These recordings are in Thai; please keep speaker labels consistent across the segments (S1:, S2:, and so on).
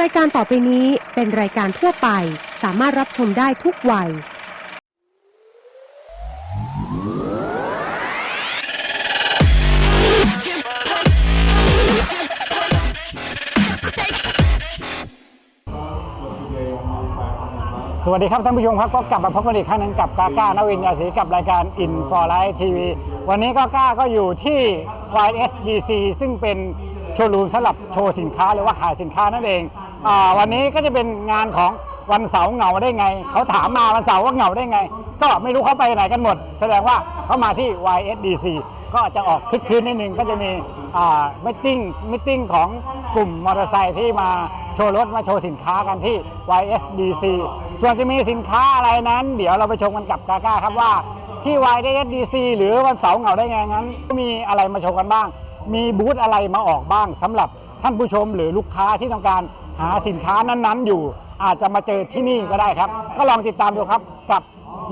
S1: รายการต่อไปนี้เป็นรายการทั่วไป สามารถรับชมได้ทุกวัย
S2: สวัสดีครับท่านผู้ชมครับก็กลับมาพบกันอีกครั้งหนึงกับกาก้านวินยาศรีกับรายการ In for Life TV วันนี้ก็ก้าก็อยู่ที่ YSDC ซึ่งเป็นโชว์รูมสำหรับโชว์สินค้าหรือว่าขายสินค้านั่นเอง อาวันนี้ก็จะเป็นงานของวันเสาร์เหงาได้ไง เขาถามมาวันเสาร์ว่าเหงาได้ไง ก็ไม่รู้เขาไปไหนกันหมด แสดงว่าเขามาที่ YSDC ก็จะออกคึกคืนนิดนึงก็จะมีมิทติ้งมิทติ้งของกลุ่มมอเตอร์ไซค์ที่มาโชว์รถมาโชว์สินค้ากันที่ YSDC ส่วนจะมีสินค้าอะไรนั้น เดี๋ยวเราไปชมกันกับกาก้าครับว่าที่ YSDC หรือวันเสาร์เหงาได้ไงงั้น มีอะไรมาโชว์กันบ้าง มีบูธอะไรมาออกบ้างสำหรับท่านผู้ชมหรือลูกค้าที่ต้องการ หาสินค้านั้นๆ อยู่ อาจจะมาเจอที่นี่ก็ได้ครับ ก็ลองติดตามดูครับกับ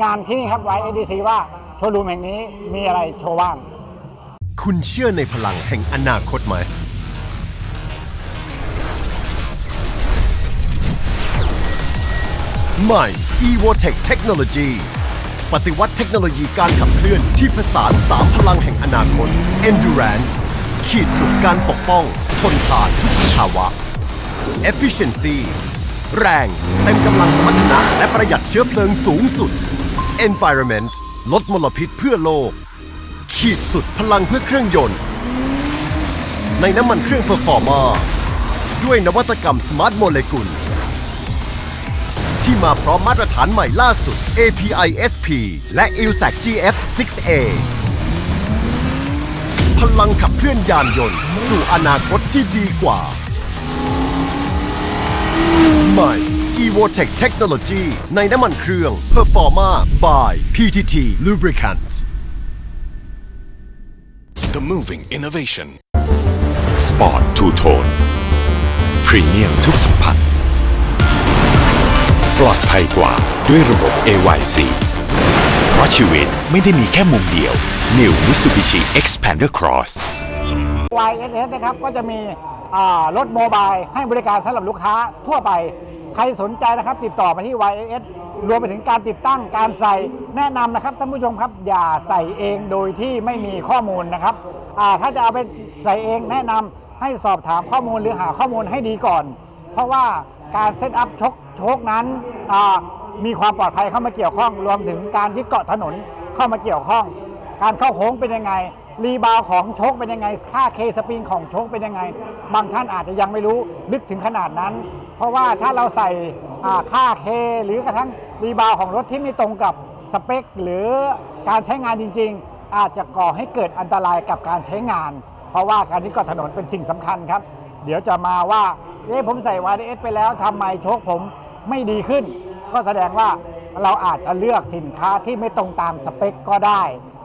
S2: งานที่นี่ครับ YSDC ว่าโชว์รูมแห่งนี้มีอะไรโชว์บ้าง
S3: คุณเชื่อในพลังแห่งอนาคตไหม ใหม่ EvoTech Technology ปฏิวัติเทคโนโลยีการขับเคลื่อนที่ผสานสามพลังแห่งอนาคต Endurance ขีดสุดการปกป้อง ทนทานทุกสภาวะ Efficiency แรง เต็มกำลังสมรรถนะและประหยัดเชื้อเพลิงสูงสุด Environment ลดมลพิษเพื่อโลก ขีดสุดพลังเพื่อเครื่องยนต์ ในน้ำมันเครื่องเพอร์ฟอร์มาด้วยนวัตกรรมสมาร์ทโมเลกุล ที่มาพร้อมมาตรฐานใหม่ล่าสุด API SP และ ILSAC GF 6A พลังขับเคลื่อนยานยนต์ สู่อนาคตที่ดีกว่า ใหม่ EvoTech Technology ในน้ำมันเครื่อง Performa by PTT Lubricant
S4: The Moving Innovation Sport Two Tone พรีเมียมทุกสัมผัสปลอดภัยกว่าด้วยระบบ AYC เพราะชีวิตไม่ได้มีแค่มุมเดียว New Mitsubishi Xpander Cross
S2: YSS นะครับก็จะมีอ่า รถโมบายให้บริการสำหรับลูกค้าทั่วไป ใครสนใจนะครับ ติดต่อมาที่ YS รวมไปถึงการติดตั้งการใส่แนะนำนะครับท่านผู้ชมครับอย่าใส่เองโดยที่ไม่มีข้อมูลนะครับถ้าจะเอาไปใส่เองแนะนำให้สอบถามข้อมูลหรือหาข้อมูลให้ดีก่อน เพราะว่าการเซตอัพชกชคนั้นมีความปลอดภัยเข้ามาเกี่ยวข้อง รวมถึงการที่เกาะถนนเข้ามาเกี่ยวข้อง การเข้าโค้งเป็นยังไง รีบาวด์ของโชคเป็นยังไง ค่าเคสปริงของโชคเป็นยังไง บางท่านอาจจะยังไม่รู้ลึกถึงขนาดนั้น เพราะว่าถ้าเราใส่ค่าเคหรือกระทั่งรีบาวด์ของรถที่ไม่ตรงกับสเปค หรือการใช้งานจริง ๆ อาจจะก่อให้เกิดอันตรายกับการใช้งาน เพราะว่าการที่กาะถนนเป็นสิ่งสำคัญครับ เดี๋ยวจะมาว่าเอ๊ะผมใส่ YDS ไปแล้วทำไมโชคผมไม่ดีขึ้น ก็แสดงว่าเราอาจจะเลือกสินค้าที่ไม่ตรงตามสเปคก็ได้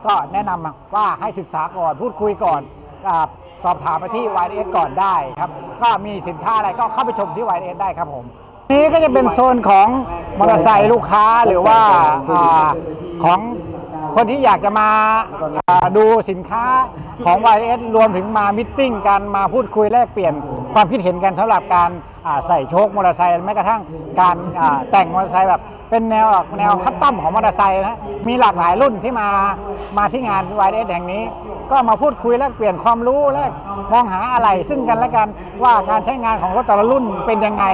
S2: ก็แนะนำว่าให้ศึกษาก่อนพูดคุยก่อนอสอบถามไปที่ YDS ก่อนได้ครับ ก็มีสินค้าอะไรก็เข้าไปชมที่ YDS ได้ครับผมนี้ก็จะเป็นโซนของมอเตอร์ไซค์ลูกค้าหรือว่าอของคนที่อยากจะมาดูสินค้าของ YS รวมถึงมามิทติ้งกันมาพูดคุยแลกเปลี่ยนความคิดเห็นกันสำหรับการใส่โชคมอเตอร์ไซค์แม้กระทั่งการแต่งมอเตอร์ไซค์แบบ เป็นแนวแนวคัสตอมของมอเตอร์ไซค์นะมีหลากหลายรุ่นที่มามาที่งาน YS แห่งนี้ ก็มาพูดคุยแลกเปลี่ยนความรู้แลกมองหาอะไรซึ่งกันและกันว่าการใช้งานของรถแต่ละรุ่นเป็นยังไง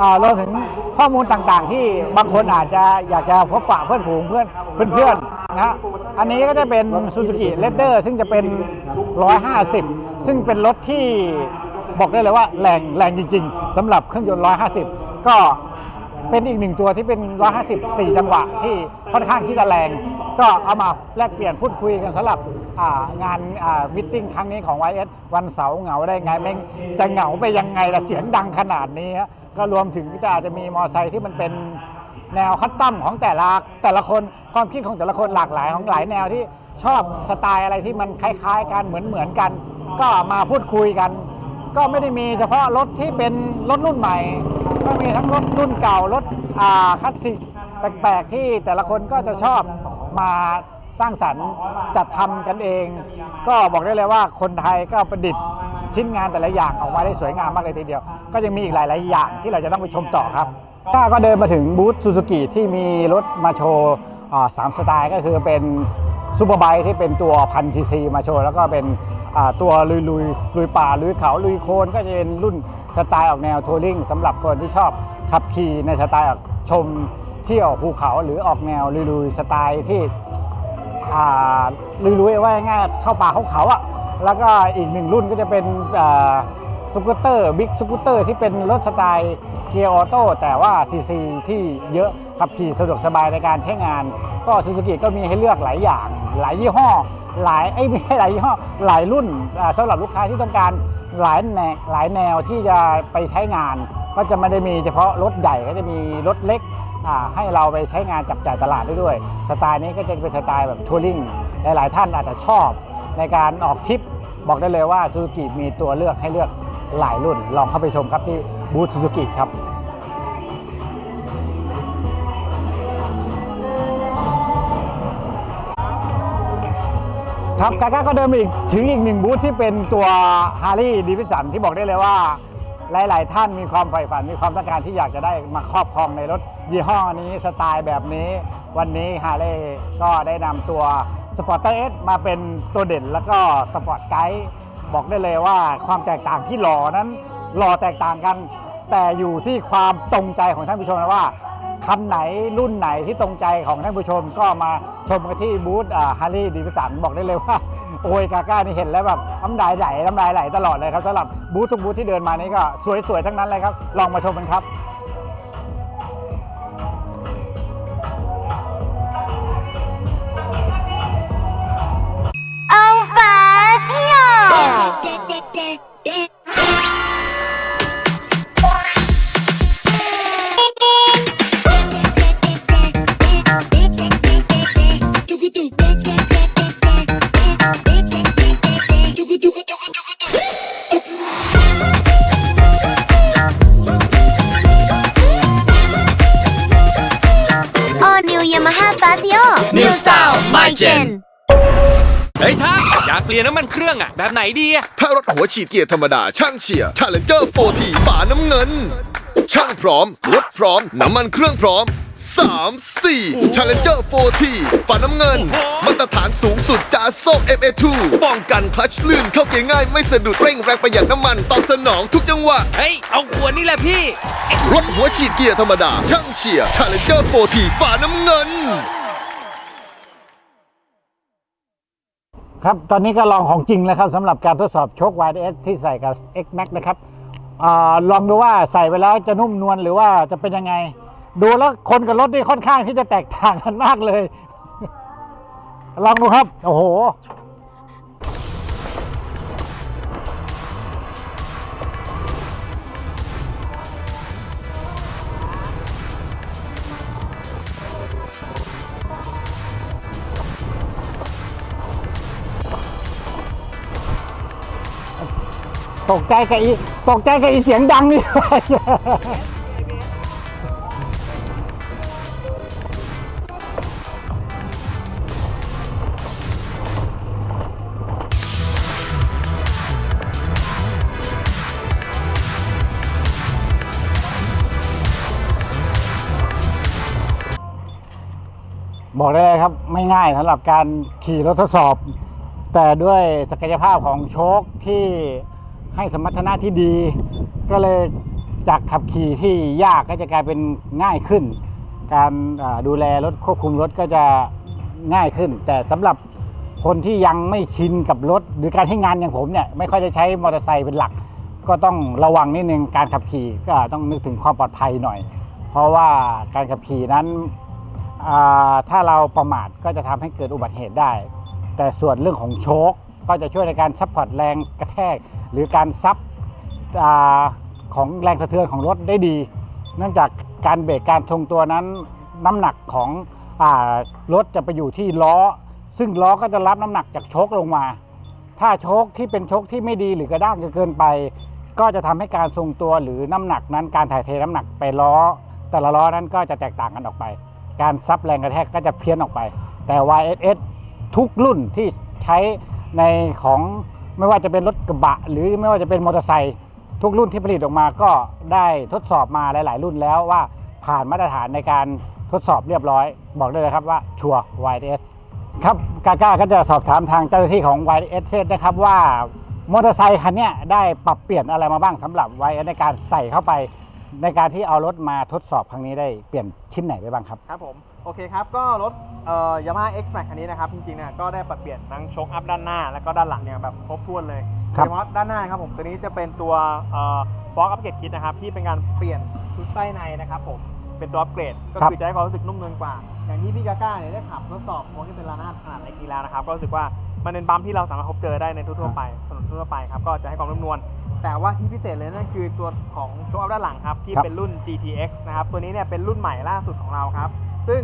S2: อ่ารวมถึงข้อมูลต่างๆ ที่บางคนอาจจะอยากจะพบปะเพื่อนฝูงเพื่อนเพื่อนๆนะฮะอันนี้ก็จะเป็น Suzuki r a d e r ซึ่งจะเป็น 150 ซึ่งเป็นรถที่บอกได้เลยว่าแรงแรงจริง ๆสำหรับเครื่องยนต์ 150 ก็ เป็นอีกหนึ่งตัวที่เป็น 154 จังหวะที่ค่อนข้างที่จะแรง ก็เอามาแลกเปลี่ยนพูดคุยกันสำหรับงานมิทติ้งครั้งนี้ของ YS วันเสาร์เหงาได้ไงแม่งจะเหงาไปยังไงล่ะเสียงดังขนาดนี้ฮะก็รวมถึงจะอาจจะมีมอไซค์ที่มันเป็นแนวคัสตอมของแต่ละแต่ละคนความคิดของแต่ละคนหลากหลายของหลายแนวที่ชอบสไตล์อะไรที่มันคล้าย ๆ กันเหมือนเหมือนๆกัน ก็มาพูดคุยกัน ก็ไม่ได้มีเฉพาะรถที่เป็นรถรุ่นใหม่ ก็มีทั้งรถรุ่นเก่ารถอ่าคลาสสิกแปลกๆที่แต่ละคนก็จะชอบมาสร้างสรรค์จัดทำกันเอง ก็บอกได้เลยว่าคนไทยก็ประดิษฐ์ชิ้นงานแต่ละอย่างออกมาได้สวยงามมากเลยทีเดียว ก็ยังมีอีกหลาย ๆ อย่างที่เราจะต้องไปชมต่อครับก็ก็เดินมาถึงบูธซูซูกิที่มีรถมาโชว์สามสไตล์ก็คือเป็น ซูเปอร์ไบค์ที่เป็นตัวพันซีซีมาโชว์ แล้วก็เป็นตัวลุยลุยลุยป่าลุยเขาลุยโคลนก็จะเป็นรุ่นสไตล์ออกแนวทัวริงสำหรับคนที่ชอบขับขี่ในสไตล์ออกชมเที่ยวภูเขาหรือออกแนวลุยๆสไตล์ที่ลุยๆว่าง่ายเข้าป่าเข้าเขาอะแล้วก็อีกหนึ่งรุ่นก็จะเป็นสกูตเตอร์บิ๊กสกูตเตอร์ที่เป็นรถสไตล์เกียร์ออโต้แต่ว่าซีซีที่เยอะขับขี่สะดวกสบายในการใช้งาน ก็ซูซูกิก็มีให้เลือกหลายอย่างหลายยี่ห้อ หลายไอ้ไม่ใช่หลายยี่ห้อหลายรุ่นอ่าสำหรับลูกค้าที่ต้องการหลายแนวหลายแนวที่จะไปใช้งาน ก็จะไม่ได้มีเฉพาะรถใหญ่ก็จะมีรถเล็กให้เราไปใช้งานจับจ่ายตลาดได้ด้วย สไตล์นี้ก็จะเป็นสไตล์แบบทัวริงหลายๆท่านอาจจะชอบ ในการออกทริปบอกได้เลยว่าซูซูกิมีตัวเลือกให้เลือกหลายรุ่น ลองเข้าไปชมครับที่บูธซูซูกิครับ ครับกาก้าก็เดินมาอีกถึงอีกหนึ่งบูธที่เป็นตัวฮาร์ e ี d ดิวิสันที่บอกได้เลยว่า หลาย ๆ ท่านมีความใฝ่ฝันมีความต้องการที่อยากจะได้มาครอบครองในรถยี่ห้อนี้สไตล์แบบนี้ วันนี้ฮาร์ e ีก็ได้นำตัวสปอร์เตอร์เอสมาเป็นตัวเด่นแล้วก็สปอร์ตไกด์บอกได้เลยว่าความแตกต่างที่หล่อนั้นหล่อแตกต่างกัน แต่อยู่ที่ความตรงใจของท่านผู้ชมนะว่า คันไหนรุ่นไหนที่ตรงใจของท่านผู้ชมก็มาชมกันที่บูธฮาร์ลีดีวิสันบอกได้เลยว่า โอ้ยกาก้านี่เห็นแล้วแบบน้ำลายไหลน้ำลายไหลตลอดเลยครับสำหรับบูธทุกบูธที่เดินมานี้ก็สวยๆทั้งนั้นเลยครับ ลองมาชมกันครับ
S5: gen
S6: เฮ้ยช่างอยากเปลี่ยนน้ำมันเครื่องอะแบบไหนดีอะ
S7: ถ้ารถหัวฉีดเกียร์ธรรมดาช่างเชียร์ Challenger 4T ฝาน้ำเงิน ช่างพร้อม รถพร้อม น้ำมันเครื่องพร้อม 3 4 Challenger 4T ฝาน้ำเงิน มาตรฐานสูงสุดจากโซ่ MA2 ป้องกันคลัชลื่นเข้าเกียร์ง่ายไม่สะดุดเร่งแรงประหยัดน้ำมันตอบสนองทุกจังหวะ
S6: เฮ้ย เอาขวดนี่แหละพี่
S7: รถหัวฉีดเกียร์ธรรมดา ช่างเชียร์ Challenger 4T ฝาน้ำเงิน
S2: ครับ ตอนนี้ก็ลองของจริงแล้วครับสำหรับการทดสอบโชค YDS ที่ใส่กับ X Max นะครับอลองดูว่าใส่ไปแล้วจะนุ่มนวลหรือว่าจะเป็นยังไง ดูแล้วคนกับรถนี่ค่อนข้างที่จะแตกต่างกันมากเลย ลองดูครับ โอ้โห ตกใจกับอีตกใจกับอีเสียงดังนี่ บอกได้เลยครับไม่ง่ายสำหรับการขี่รถทดสอบ แต่ด้วยศักยภาพของโชคที่ ให้สมรรถนะที่ดี ก็เลยจากขับขี่ที่ยากก็จะกลายเป็นง่ายขึ้น การดูแลรถควบคุมรถก็จะง่ายขึ้น แต่สำหรับคนที่ยังไม่ชินกับรถ หรือการให้งานอย่างผมเนี่ยไม่ค่อยได้ใช้มอเตอร์ไซค์เป็นหลัก ก็ต้องระวังนิดนึงการขับขี่ก็ต้องนึกถึงความปลอดภัยหน่อย เพราะว่าการขับขี่นั้นถ้าเราประมาทก็จะทำให้เกิดอุบัติเหตุได้ แต่ส่วนเรื่องของโชคก็จะช่วยในการซัพพอร์ตแรงกระแทก หรือการซับอของแรงสะเทือนของรถได้ดี เนื่องจากการเบรกการทรงตัวนั้นน้ำหนักของอรถจะไปอยู่ที่ล้อ ซึ่งล้อก็จะรับน้ำหนักจากโชคลงมา ถ้าโชคที่เป็นโชคที่ไม่ดีหรือกระด้างจนเกินไป ก็จะทำให้การทรงตัวหรือน้ำหนักนั้นการถ่ายเทน้ำหนักไปล้อ แต่ละล้อนั้นก็จะแตกต่างกันออกไป การซับแรงกระแทกก็จะเพี้ยนออกไป แต่ YSS ทุกรุ่นที่ใช้ในของ ไม่ว่าจะเป็นรถกระบะ หรือไม่ว่าจะเป็นมอเตอร์ไซค์ทุกรุ่นที่ผลิตออกมาก็ได้ทดสอบมาหลาย ๆ รุ่นแล้วว่าผ่านมาตรฐานในการทดสอบเรียบร้อย บอกได้เลยครับว่าชัวร์ YS ครับกาก้าก็จะสอบถามทางเจ้าหน้าที่ของ YS นะครับว่ามอเตอร์ไซค์คันนี้ได้ปรับเปลี่ยนอะไรมาบ้างสำหรับ YS ในการใส่เข้าไป ในการที่เอารถมาทดสอบครั้งนี้ได้เปลี่ยนชิ้นไหนไปบ้างครับ
S8: ครับผม โอเคครับ ก็รถเอ่อยามาฮ่า X Max คันนี้นะครับ จริงๆเนี่ยก็ได้ปรับเปลี่ยนทั้งโชคอัพด้านหน้า แล้วก็ด้านหลังเนี่ยแบบครบถ้วนเลย
S2: ครั
S8: โด
S2: บ
S8: ยเฉพาะด้านหน้าครับผมตัวนี้จะเป็นตัวเอ่อฟอกอัปเกรดคิดนะครับ ที่เป็นการเปลี่ยนชุดใต้ในนะครับผมเป็นตัวอัปเกรดก็คือจะให้ความรู้สึกนุ่มนวลกว่า อย่างที่พี่กาก้าเนี่ยได้ขับทดสอบโค้งที่เป็นลานาดขนาดเล็กนี้แล้วนะครับก็รู้สึกว่ามันเป็นบัมป์ที่เราสามารถพบเจอได้ในทั่วๆไปถนนทั่วๆไปครับก็จะให้ความนุ่มนวล แต่ว่าที่พิเศษเลยนั่นคือตัวของโชว์อัพด้านหลังครับ ที่
S2: ครับ
S8: เป็นรุ่น GTX นะครับ ตัวนี้เนี่ยเป็นรุ่นใหม่ล่าสุดของเราครับ ซึ่ง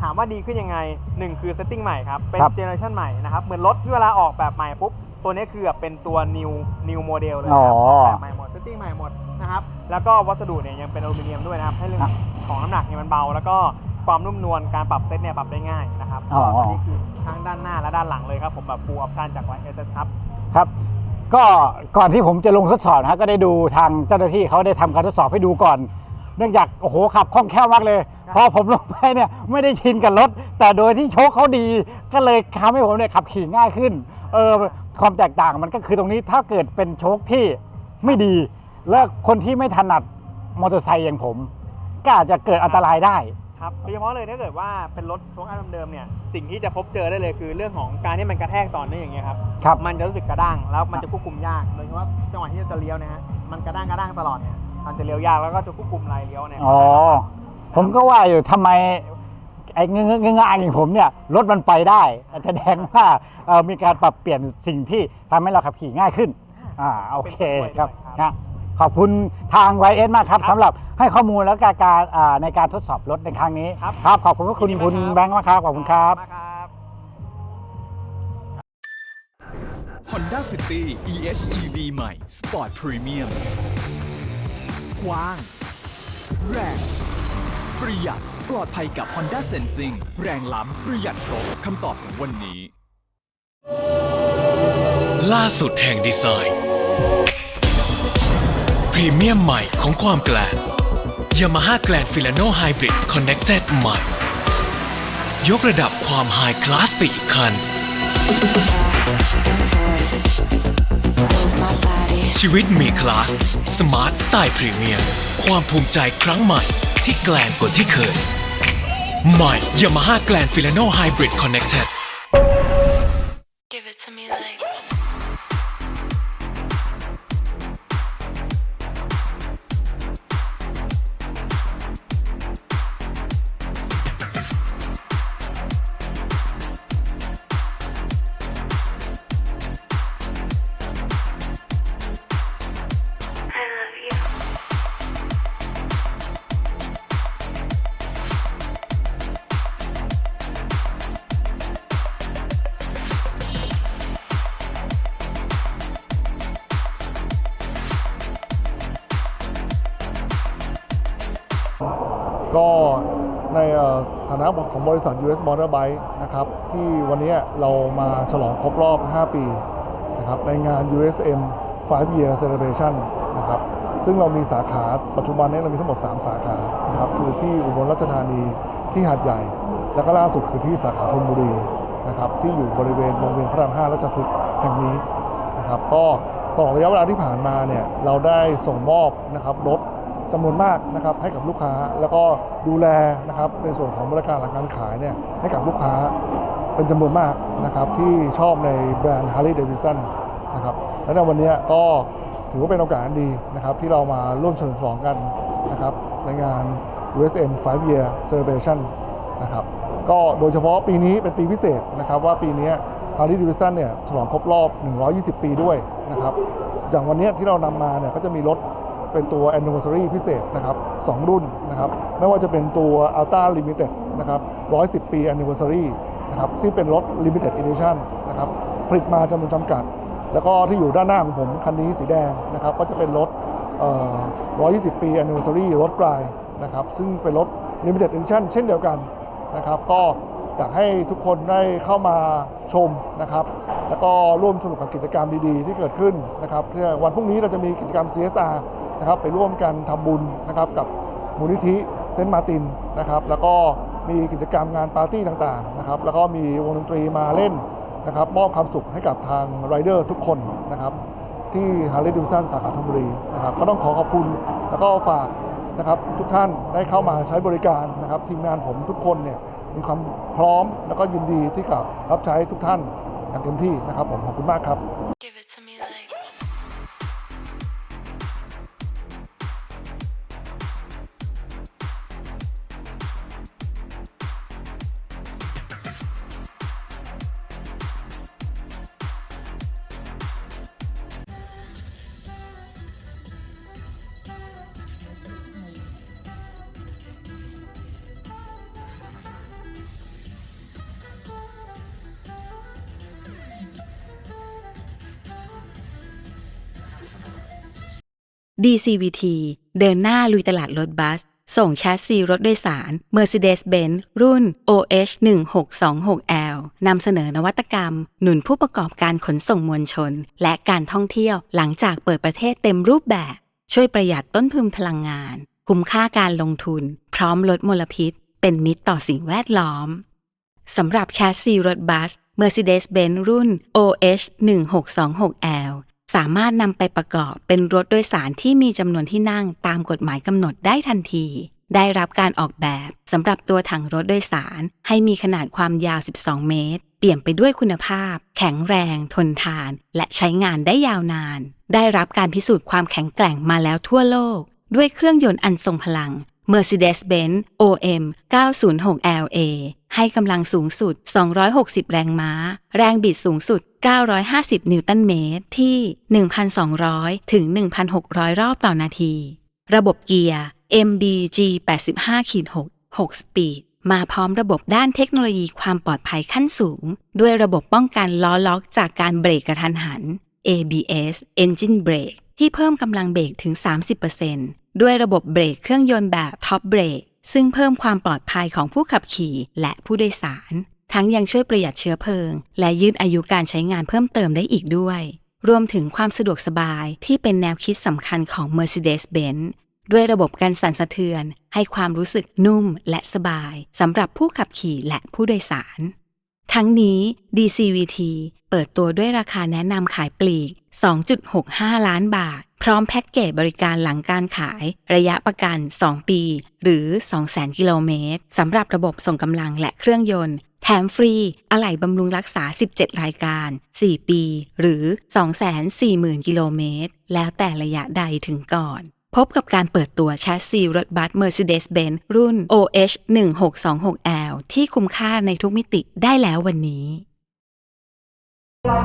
S8: ถามว่าดีขึ้นยังไง 1 คือเซตติ้งใหม่ครับ เป็น
S2: ครับ
S8: เจเนอเรชันใหม่นะครับ เหมือนรถที่เวลาออกแบบใหม่ปุ๊บ ตัวนี้คือแบบเป็นตัว new new model เลยครับ
S2: อ๋อ
S8: ออกแบบใหม่หมดเซตติ้งใหม่หมดนะครับ แล้วก็วัสดุเนี่ยยังเป็นอลูมิเนียมด้วยนะครับ ให้เรื่องของน้ำหนักเนี่ยมันเบา แล้วก็ความนุ่มนวลการปรับเซตเนี่ยปรับได้ง่ายนะครับ
S2: อ๋อ
S8: ก็นี่คือทั้งด้านหน้าและด้านหลังเลยครับผมแบบ full option จาก YSS ครับ
S2: ครับ ก็ก่อนที่ผมจะลงทดสอบนะฮะก็ได้ดูทางเจ้าหน้าที่เขาได้ทำการทดสอบให้ดูก่อน เนื่องจากโอ้โหขับคล่องแคล่วมากเลย พอผมลงไปเนี่ยไม่ได้ชินกับรถ แต่โดยที่โชคเขาดี ก็เลยทำให้ผมเนี่ยขับขี่ง่ายขึ้นเออความแตกต่างมันก็คือตรงนี้ถ้าเกิดเป็นโชคที่ไม่ดี และคนที่ไม่ถนัดมอเตอร์ไซค์อย่างผม ก็อาจจะเกิดอันตรายได้
S8: ครับโดยเฉพาะเลยถ้าเกิดว่าเป็นรถโชคอัพเดิมๆเนี่ยสิ่งที่จะพบเจอได้เลยคือเรื่องของการที่มันกระแทกต่อเนื่องอย่างเงี้ยครับ
S2: ครับ
S8: มันจะรู้สึกกระด้างแล้วมันจะควบคุมยากโดยเฉพาะจังหวะที่จะเลี้ยวนะฮะมันกระด้างกระด้างตลอดเนี่ย มันจะเลี้ยวยากแล้วก็จะควบคุมลายเลี้ยวเนี่ย
S2: อ๋อ ผมก็ว่าอยู่ทำไมไอ้เงื้อๆงๆอย่างผมเนี่ยรถมันไปได้แสดงว่าเอ่อมีการปรับเปลี่ยนสิ่งที่ทำให้เราขับขี่ง่ายขึ้น อ่าโอเคครับนะขอบคุณทาง YS มากครับสำหรับให้ข้อมูลและการการอ่าในการทดสอบรถในครั้งนี้ครับขอบคุณพระคุณคุณแบงค์มากครับขอบคุณครับ
S8: มากครับ
S5: Honda City EHEV ใหม่ Sport Premium กว้าง แรง ประหยัดปลอดภัยกับ Honda Sensing แรงล้ำประหยัดครบคำตอบของวันนี้
S4: ล่าสุดแห่งดีไซน์พรีเมียมใหม่ของความแกลน Yamaha Grand Filano Hybrid Connected ใหม่ ยกระดับความไฮคลาสไปอีกคัน ชีวิตมีคลาส สมาร์ทสไตล์พรีเมียม ความภูมิใจครั้งใหม่ที่แกลนกว่าที่เคย ใหม่ Yamaha Grand Filano Hybrid Connected
S9: นะของบริษัท US Motorbike นะครับที่วันนี้เรามาฉลองครบรอบ 5 ปีนะครับในงาน USM 5 Year Celebration นะครับซึ่งเรามีสาขาปัจจุบันนี้เรามีทั้งหมด 3 สาขานะครับคือที่อุบลราชธานีที่หาดใหญ่ แล้วก็ล่าสุดคือที่สาขาธนบุรีนะครับที่อยู่บริเวณวงเวียนพระราม5ราชพฤกษ์แห่งนี้นะครับก็ตลอดระยะเวลาที่ผ่านมาเนี่ยเราได้ส่งมอบนะครับรถ จำนวนมากนะครับให้กับลูกค้าแล้วก็ดูแลนะครับในส่วนของบริการหลังการขายเนี่ยให้กับลูกค้าเป็นจำนวนมากนะครับที่ชอบในแบรนด์ Harley Davidson นะครับและในวันนี้ก็ถือว่าเป็นโอกาสดีนะครับที่เรามาร่วมเฉลิมฉลองกันนะครับในงาน USM 5 Year Celebration นะครับก็โดยเฉพาะปีนี้เป็นปีพิเศษนะครับว่าปีนี้ Harley Davidson เนี่ยฉลองครบรอบ 120 ปีด้วยนะครับอย่างวันนี้ที่เรานำมาเนี่ยก็จะมีรถ เป็นตัว anniversary พิเศษนะครับสองรุ่นนะครับไม่ว่าจะเป็นตัว Ultra Limited นะครับ110 ปี anniversary นะครับซึ่งเป็นรถ limited edition นะครับผลิตมาจำนวนจำกัด แล้วก็ที่อยู่ด้านหน้าของผมคันนี้สีแดงนะครับก็จะเป็นรถเอ่อ120 ปี anniversary รถกลายนะครับซึ่งเป็นรถ limited edition เช่นเดียวกันนะครับก็อยากให้ทุกคนได้เข้ามาชมนะครับ แล้วก็ร่วมสนุกกับกิจกรรมดีๆ ที่เกิดขึ้นนะครับเพื่อวันพรุ่งนี้เราจะมีกิจกรรม CSR นะครับไปร่วมกันทำบุญนะครับกับมูลนิธิเซนต์มาตินนะครับแล้วก็มีกิจกรรมงานปาร์ตี้ต่างๆนะครับแล้วก็มีวงดนตรีมาเล่นนะครับมอบความสุขให้กับทางไรเดอร์ทุกคนนะครับที่ฮาร์เลย์ดิวสันสาขาธนบุรีนะครับก็ต้องขอขอบคุณแล้วก็ฝากนะครับทุกท่านได้เข้ามาใช้บริการนะครับทีมงานผมทุกคนเนี่ยมีความพร้อมแล้วก็ยินดีที่จะรับใช้ทุกท่านอย่างเต็มที่นะครับผมขอบคุณมากครับ
S10: DCVT เดินหน้าลุยตลาดรถบัส ส่งแชสซีรถโดยสาร Mercedes-Benz รุ่น OH 1626L นำเสนอนวัตกรรม หนุนผู้ประกอบการขนส่งมวลชน และการท่องเที่ยวหลังจากเปิดประเทศเต็มรูปแบบ ช่วยประหยัดต้นทุนพลังงาน คุ้มค่าการลงทุน พร้อมลดมลพิษ เป็นมิตรต่อสิ่งแวดล้อมสำหรับแชสซีรถบัส Mercedes-Benz รุ่น OH 1626L สามารถนำไปประกอบเป็นรถโดยสารที่มีจำนวนที่นั่งตามกฎหมายกำหนดได้ทันที ได้รับการออกแบบสำหรับตัวถังรถโดยสาร ให้มีขนาดความยาว 12 เมตร เปลี่ยมไปด้วยคุณภาพ แข็งแรง ทนทาน และใช้งานได้ยาวนาน ได้รับการพิสูจน์ความแข็งแกร่งมาแล้วทั่วโลก ด้วยเครื่องยนต์อันทรงพลัง Mercedes-Benz OM 906 LA ให้กำลังสูงสุด 260 แรงม้า แรงบิดสูงสุด 950 นิวตันเมตร ที่ 1,200 ถึง 1,600 รอบต่อนาที ระบบเกียร์ MBG 85-6 6 สปีด มาพร้อมระบบด้านเทคโนโลยีความปลอดภัยขั้นสูง ด้วยระบบป้องกันล้อล็อกจากการเบรกกระทันหัน ABS Engine Brake ที่เพิ่มกำลังเบรกถึง 30% ด้วยระบบเบรกเครื่องยนต์แบบ Top Brake ซึ่งเพิ่มความปลอดภัยของผู้ขับขี่และผู้โดยสาร ทั้งยังช่วยประหยัดเชื้อเพลิง และยืดอายุการใช้งานเพิ่มเติมได้อีกด้วย รวมถึงความสะดวกสบายที่เป็นแนวคิดสำคัญของ Mercedes-Benz ด้วยระบบการสั่นสะเทือน ให้ความรู้สึกนุ่มและสบายสำหรับผู้ขับขี่และผู้โดยสาร ทั้งนี้ DCVT เปิดตัวด้วยราคาแนะนำขายปลีก 2.65 ล้านบาท พร้อมแพ็กเกจบริการหลังการขาย ระยะประกัน 2 ปี หรือ 200,000 กิโลเมตรสำหรับระบบส่งกำลังและเครื่องยนต์ แถมฟรีอะไหล่บำรุงรักษา 17 รายการ 4 ปี หรือ 240,000 กิโลเมตร แล้วแต่ระยะใดถึงก่อน พบกับการเปิดตัวแชสซีรถบัส Mercedes-Benz รุ่น OH 1626L ที่คุ้มค่าในทุกมิติได้แล้ววันนี้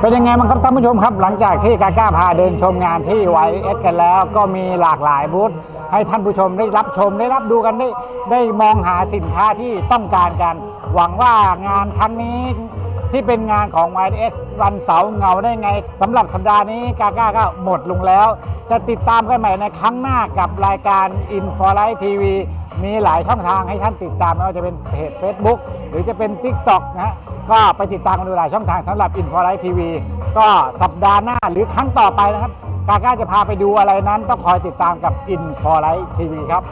S2: เป็นยังไงบ้างครับท่านผู้ชมครับ หลังจากที่กาก้าพาเดินชมงานที่ YS กันแล้ว ก็มีหลากหลายบูธให้ท่านผู้ชมได้รับชมได้รับดูกันได้ได้มองหาสินค้าที่ต้องการกัน หวังว่างานครั้งนี้ ที่เป็นงานของ YS วันเสาร์เงาได้ไงสำหรับสัปดาห์นี้กาก้าก็หมดลงแล้ว จะติดตามกันใหม่ในครั้งหน้ากับรายการ i n f o l i g h t TV มีหลายช่องทางให้ท่านติดตามไม่ว่าจะเป็นเพจ Facebook หรือจะเป็น TikTok นะฮะก็ไปติดตามกันดูหลายช่องทางสำหรับ i n f o l i g h t TV ก็สัปดาห์หน้าหรือครั้งต่อไปนะครับกาก้าจะพาไปดูอะไรนั้นต้องคอยติดตามกับ i n f o l i g h t TV ครับ